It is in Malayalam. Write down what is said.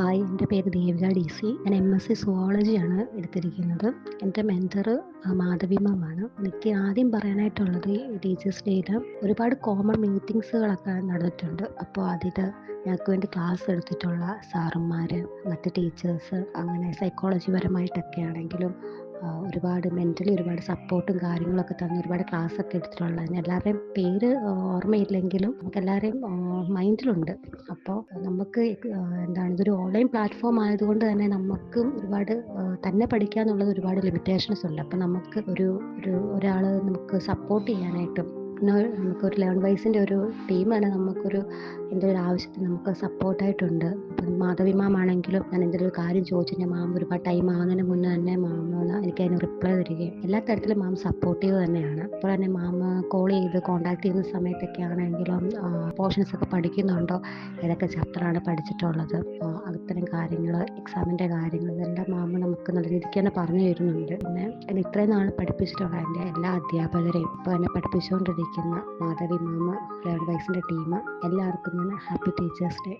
ഹായ് എന്റെ പേര് ദേവിക ഡി സി ഞാൻ എം എസ് സി സുവോളജിയാണ് എടുത്തിരിക്കുന്നത്. എന്റെ മെന്റർ മാധവി മാമാണ് എനിക്ക് ആദ്യം പറയാനായിട്ടുള്ളത് ടീച്ചേഴ്സ് ഡേയിൽ ഒരുപാട് കോമൺ മീറ്റിങ്സുകളൊക്കെ നടന്നിട്ടുണ്ട്. അപ്പോൾ അതിൽ ഞങ്ങൾക്ക് വേണ്ടി ക്ലാസ് എടുത്തിട്ടുള്ള സാറന്മാർ മറ്റ് ടീച്ചേഴ്സ് അങ്ങനെ സൈക്കോളജി പരമായിട്ടൊക്കെ ആണെങ്കിലും ഒരുപാട് മെന്റലി ഒരുപാട് സപ്പോർട്ടും കാര്യങ്ങളൊക്കെ തന്ന് ഒരുപാട് ക്ലാസ് ഒക്കെ എടുത്തിട്ടുള്ളതാണ് എല്ലാവരുടെയും പേര് ഓർമ്മയില്ലെങ്കിലും നമുക്ക് എല്ലാവരെയും മൈൻഡിലുണ്ട് അപ്പോൾ നമുക്ക് എന്താണ് ഇതൊരു ഓൺലൈൻ പ്ലാറ്റ്ഫോം ആയതുകൊണ്ട് തന്നെ നമുക്കും ഒരുപാട് തന്നെ പഠിക്കുക എന്നുള്ളത് ഒരുപാട് ലിമിറ്റേഷൻസ് ഉണ്ട്. അപ്പം നമുക്ക് ഒരു ഒരു ഒരാൾ നമുക്ക് സപ്പോർട്ട് ചെയ്യാനായിട്ടും ഒരു- നമുക്കൊരു ലെവൻ വൈസിന്റെ ഒരു ടീം തന്നെ നമുക്കൊരു എന്റെ ഒരു ആവശ്യത്തിന് നമുക്ക് സപ്പോർട്ടായിട്ടുണ്ട്. ഇപ്പം മാധവി മാം ആണെങ്കിലും ഞാൻ എന്തെങ്കിലും ഒരു കാര്യം ചോദിച്ചു. ഞാൻ മാം ഒരുപാട് ടൈം ആകുന്നതിന് മുന്നേ തന്നെ മാം എനിക്ക് അതിന് റിപ്ലൈ തരികയും. എല്ലാ തരത്തിലും മാം സപ്പോർട്ടീവ് തന്നെയാണ്. അപ്പോൾ തന്നെ മാം കോൾ ചെയ്ത് കോൺടാക്ട് ചെയ്യുന്ന സമയത്തൊക്കെ ആണെങ്കിലും പോർഷൻസ് ഒക്കെ പഠിക്കുന്നുണ്ടോ? ഏതൊക്കെ ചാപ്റ്ററാണ് പഠിച്ചിട്ടുള്ളത്? അത്തരം കാര്യങ്ങൾ എക്സാമിന്റെ കാര്യങ്ങൾ ഇതെല്ലാം മാമ നമുക്ക് നല്ല രീതിക്ക് തന്നെ പറഞ്ഞു തരുന്നുണ്ട്. പിന്നെ ഇത്രയും നാൾ പഠിപ്പിച്ചിട്ടുള്ള എന്റെ എല്ലാ അധ്യാപകരെയും ഇപ്പോൾ എന്നെ പഠിപ്പിച്ചുകൊണ്ടിരിക്കുന്ന മാധവി മാമ ലേൺ വൈസിന്റെ ടീം എല്ലാവർക്കും ഞാൻ ഹാപ്പി ടീച്ചേഴ്സ് ഡേ.